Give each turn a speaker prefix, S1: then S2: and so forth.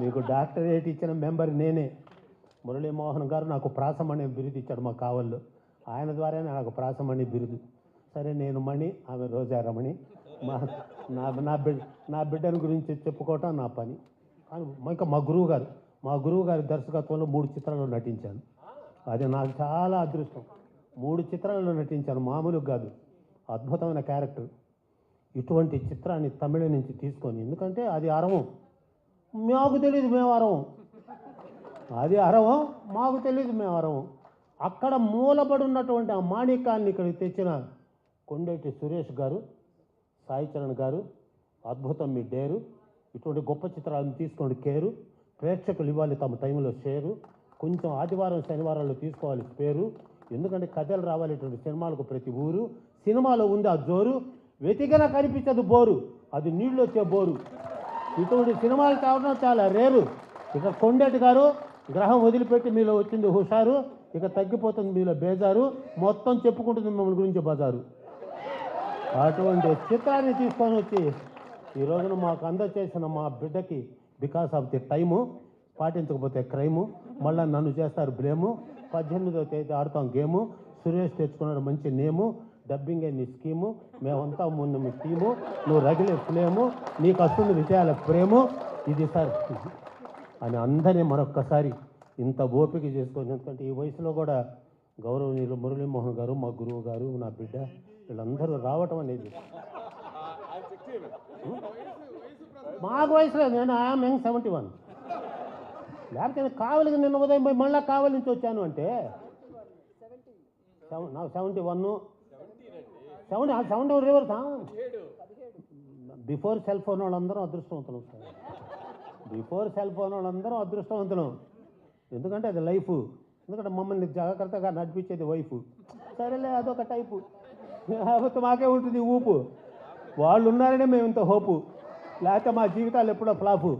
S1: మీకు డాక్టరేట్ ఇచ్చిన మెంబర్ నేనే. మురళీమోహన్ గారు నాకు ప్రాసమణి బిరుదు ఇచ్చాడు మా కావల్లో. ఆయన ద్వారానే నాకు ప్రాసమణి బిరుదు. సరే నేను మణి ఆమె రోజారమణి మా నా నా బిడ్డ నా బిడ్డని గురించి చెప్పుకోవటం నా పని. కానీ ఇంకా మా గురువు గారు మా గురువు గారి దర్శకత్వంలో మూడు చిత్రాల్లో నటించాను. అది నాకు చాలా అదృష్టం. మూడు చిత్రాల్లో నటించాను మామూలుగా కాదు. అద్భుతమైన క్యారెక్టర్. ఇటువంటి చిత్రాన్ని తమిళ నుంచి తీసుకొని ఎందుకంటే అది అరవం. మాకు తెలియదు మేము అరవం. అది అరవం? మాకు తెలియదు మేము అరవం. అక్కడ మూలపడి ఉన్నటువంటి ఆ మాణికాన్ని ఇక్కడికి తెచ్చిన కొండేటి సురేష్ గారు సాయి చరణ్ గారు అద్భుతం మీ డేరు ఇటువంటి గొప్ప చిత్రాలను తీసుకోండి కేరు ప్రేక్షకులు ఇవ్వాలి తమ టైంలో షేరు కొంచెం ఆదివారం శనివారాల్లో తీసుకోవాలి పేరు ఎందుకంటే కథలు రావాలి ఇటువంటి సినిమాలకు ప్రతి ఊరు సినిమాలో ఉంది ఆ జోరు వెతికినా కనిపించదు బోరు అది నీళ్ళు వచ్చే బోరు. ఇటువంటి సినిమాలు కావడం చాలా రేరు. ఇక కొండేటి గారు గ్రహం వదిలిపెట్టి మీలో వచ్చింది హుషారు ఇక తగ్గిపోతుంది మీలో బేజారు మొత్తం చెప్పుకుంటుంది మిమ్మల్ని గురించి బజారు. అటువంటి చిత్రాన్ని తీసుకొని వచ్చి ఈ రోజున మాకు అందచేసిన మా బిడ్డకి బికాస్ ఆఫ్ ది టైము పాటించకపోతే క్రైము మళ్ళీ నన్ను చేస్తారు బ్లేము పద్దెనిమిదో తేదీ ఆడతాం గేము సురేష్ తెచ్చుకున్నాడు మంచి నేము డబ్బింగ్ నీ స్కీము మేమంతా ముందు మీ స్కీము నువ్వు రగిలే ఫ్లేము నీకు వస్తుంది విజయాల ప్రేము. ఇది సార్. అని అందరినీ మరొక్కసారి ఇంత ఓపిక చేసుకొని ఎందుకంటే ఈ వయసులో కూడా గౌరవనీయులు మురళీమోహన్ గారు మా గురువు గారు నా బిడ్డ వీళ్ళందరూ రావటం అనేది. మాకు వయసులో నేను ఐఎమ్ యంగ్ సెవెంటీ వన్. లేకపోతే నేను కావలికి నిన్న ఉదయం పోయి మళ్ళీ కావలి నుంచి వచ్చాను అంటే సెవెన్ నాకు seventy one seventy seventy reverse? Before cell phone వాళ్ళందరూ అదృష్టవంతులు బిఫోర్ సెల్ ఫోన్ వాళ్ళందరూ అదృష్టవంతులు. ఎందుకంటే అది లైఫ్. ఎందుకంటే మమ్మల్ని జాగ్రత్తగా నడిపించేది వైఫ్. సరేలే అదొక టైపు. లేకపోతే మాకే ఉంటుంది ఊపు. వాళ్ళు ఉన్నారనే మేము ఇంత హోపు. లేకపోతే మా జీవితాలు ఎప్పుడో ఫ్లాపు.